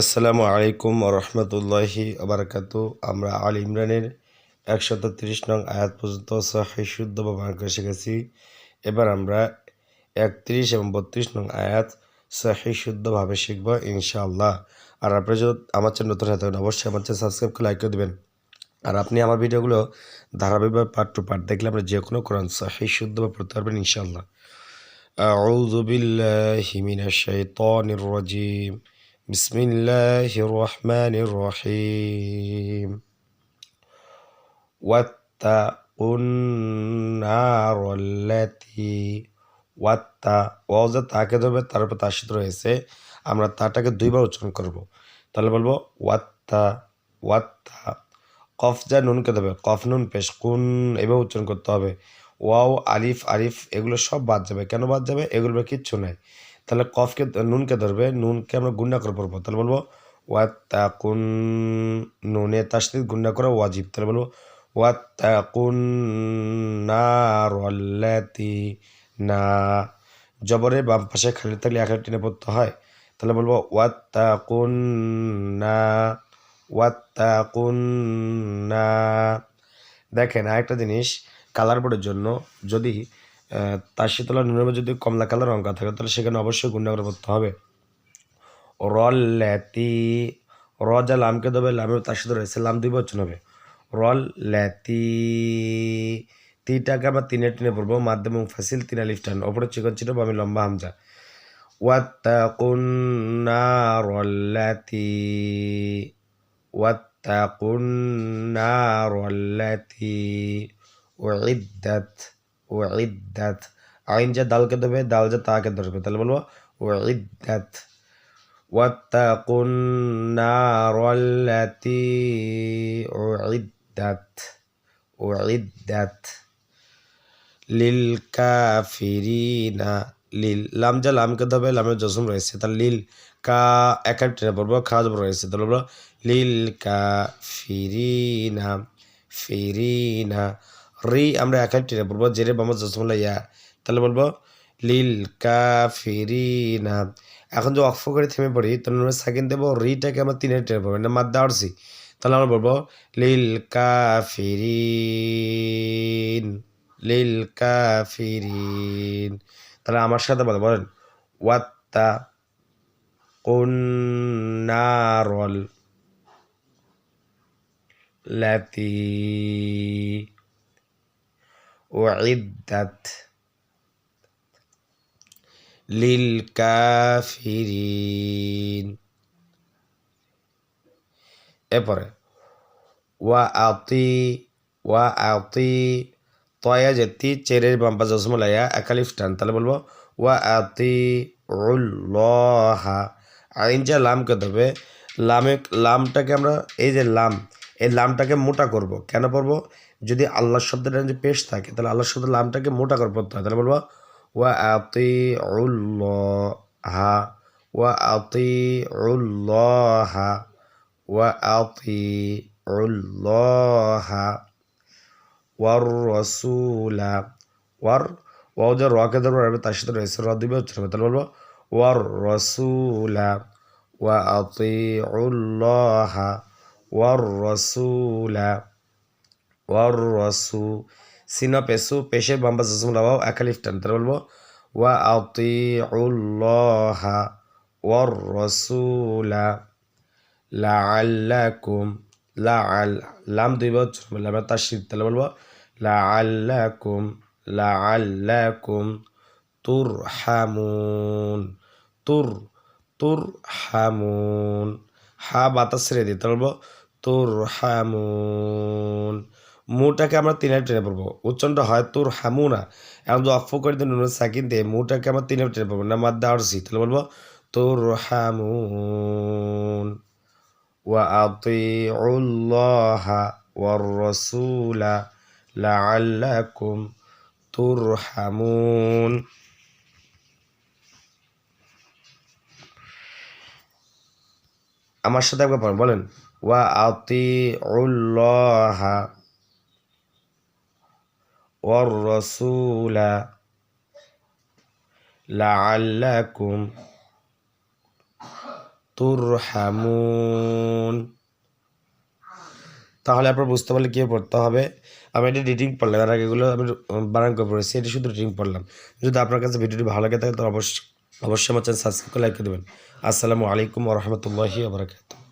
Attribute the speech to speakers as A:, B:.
A: আসসালামু আলাইকুম রহমতুল্লাহি আবরকাত আমরা আল ইমরানের একশত তিরিশ নং আয়াত পর্যন্ত সহি শুদ্ধ ব্যবহার শিখেছি। এবার আমরা একত্রিশ এবং বত্রিশ নং আয়াত সহি শুদ্ধভাবে শিখব ইনশাআল্লাহ। আর আপনি যদি আমার চ্যানেল নতুন হয়ে থাকেন, অবশ্যই আমার চ্যানেল সাবস্ক্রাইব করে লাইক করে দেবেন। আর আপনি আমার ভিডিওগুলো ধারাবাহিকভাবে পার্ট টু পার্ট দেখলে আমরা যে কোনো কোরআন সহি শুদ্ধভাবে পড়তে পারবেন ইনশাআল্লাহ। আউযু হিমিনা মিনাশ শাইতানির بسم الله الرحمن الرحيم واتقوا النار التي ওয়াত্তা ওয়াও যে তাকে ধরবে তার উপর তার সাথে রয়েছে আমরা তাটাকে দুইবার উচ্চারণ করব তাহলে বলবো ওয়াত্তা ওয়াত্তা কফ যা নুনকে দেবে কফ নুন পেশ কুন এভাবে উচ্চারণ করতে হবে ওয়াও আলিফ আরিফ এগুলো সব বাদ যাবে কেন বাদ যাবে এগুলো কিচ্ছু নাই তাহলে কফকে নুনকে ধরবে, নুনকে আমরা গুন্ডা করে পড়ব তাহলে বলব ওয়াত্তা কুন নুনে সাথে গুন্ডা করা ওয়াজিব। তাহলে বলব ওয়াত্তা কুন নারল্লাতি না, জবরে বাম পাশে খালি থাকলে এক টেনে পড়তে হয়। তাহলে বলব ওয়াত্তা কুন না ওয়াত্তা কুন না। দেখেন আরেকটা জিনিস, কালার বোর্ডের জন্য যদি তার শীতলা নুনের যদি কমলা কালার অঙ্ক থাকে, তাহলে সেখানে অবশ্যই গুণা করে পড়তে হবে। রল ল্যাতি র যা লামকে দেবে লামের তার সাথে রয়েছে, লাম দুই বচন হবে। রল ল্যাতি তিটাকে আমরা তিনে টিনে পড়ব, মাধ্যম ফাসিল, তিন আলিফ ওপরে চিকন ছিল আমি লম্বা হামজা। ওয়াত্তাকুন নারল্লাতি ওয়াত্তাকুন নারল্লাতি উইদ্দাত উইদ্দাত আইন যা দালকে দেবে দাল যা তাকে ধরবে তাহলে বলবো উইদ্দাত واتقوا النار التي أعدت أعدت للكافرين লিল লাম যা লামকে দেবে লামের জসম রয়েছে তাহলে লিল কা একা ট্রেনে পড়বো খাজ রয়েছে তাহলে বলবো লিল কা ফিরিনা ফিরিনা রি, আমরা একা ট্রেনে পড়ব জেরে বামা জসম ইয়া। তাহলে বলব, লিল ফিরিনা এখন যে অক্ষ করে থেমে পড়ি, তাহলে আমরা সেকেন্ড দেবো, রিটাকে আমরা তিনের টেনে পড়ব না মাদ্দা আড়ছি তাহলে আমরা বলব, লিল কা কাফিরিন, লিল কাফিরিন। তাহলে আমার সাথে বলে, বলেন, ওয়াত্তা কুন্নারল লাতি উইদ্দাত লিলকাফিরিন এরপরে ওয়া আতি ওয়া আতি তয়া যেতি চেরের বাম্পা জসমলাইয়া একালিফ টান। তাহলে বলব ওয়া আতি উল্লাহা। আইন যা লামকে দেবে লামে, লামটাকে আমরা, এই যে লাম, এই লামটাকে মোটা করব। কেন পড়ব যদি আল্লাহ শব্দটা যদি পেশ থাকে, তাহলে আল্লাহ শব্দ লামটাকে মোটা করে পড়তে হয়। তাহলে বলব, ওয়া আতি হা ওয়া আতি হা ওয়া আতি হা ওয়ার রসুলা, ওয়ার, ওয়া যে রকে ধরবো রাখবে তার সাথে রয়েছে র দিবে উচ্চারণ হবে তাহলে বলব, ওয়ার রসুলা, ওয়া আতি হা ওয়ার রসুলা ওয়ার রসু সিনা পেসু পেশের বাম্বা জসমুল লাভাও একালিফ টান তাহলে বলব, ওয়া আতিউল্লাহা ওয়ার রসুলা লাআল্লাকুম লাআল, লাম দুই বছর, লাম তাশরিদ তাহলে বলব, লাআল্লাকুম লাআল্লাকুম তুরহামুন তুর, তুরহামুন। হা বাতাস রে তাহলে বলব, তুরহামুন মুটাকে আমরা তিনে টেনে পড়ব। উচ্চারণটা হয় তোর হামুনা। এখন যদি অফ করে দিন নুনের সাকিন দিয়ে, মুটাকে আমরা তিনে টেনে পড়ব। না মাদ্দা আরসি তাহলে বলব তোর হামুন। ওয়া আতিউল্লাহ ওয়ার রাসূলা লাআল্লাকুম আমার সাথে একবার বলেন, ওয়া আতিউল্লাহ والرسول لعلكم তুরহামুন তাহলে আপনার বুঝতে পারলে কী পড়তে হবে আমি এটা রিডিং পড়লাম এর আগে এগুলো আমি বানান করে পড়েছি এটি শুধু রিডিং পড়লাম যদি আপনার কাছে ভিডিওটি ভালো লাগে থাকে তো অবশ্যই অবশ্যই আমার চ্যানেল সাবস্ক্রাইব করে লাইক করে দেবেন আসসালামু আলাইকুম রহমতুল্লাহি আবরাকাতু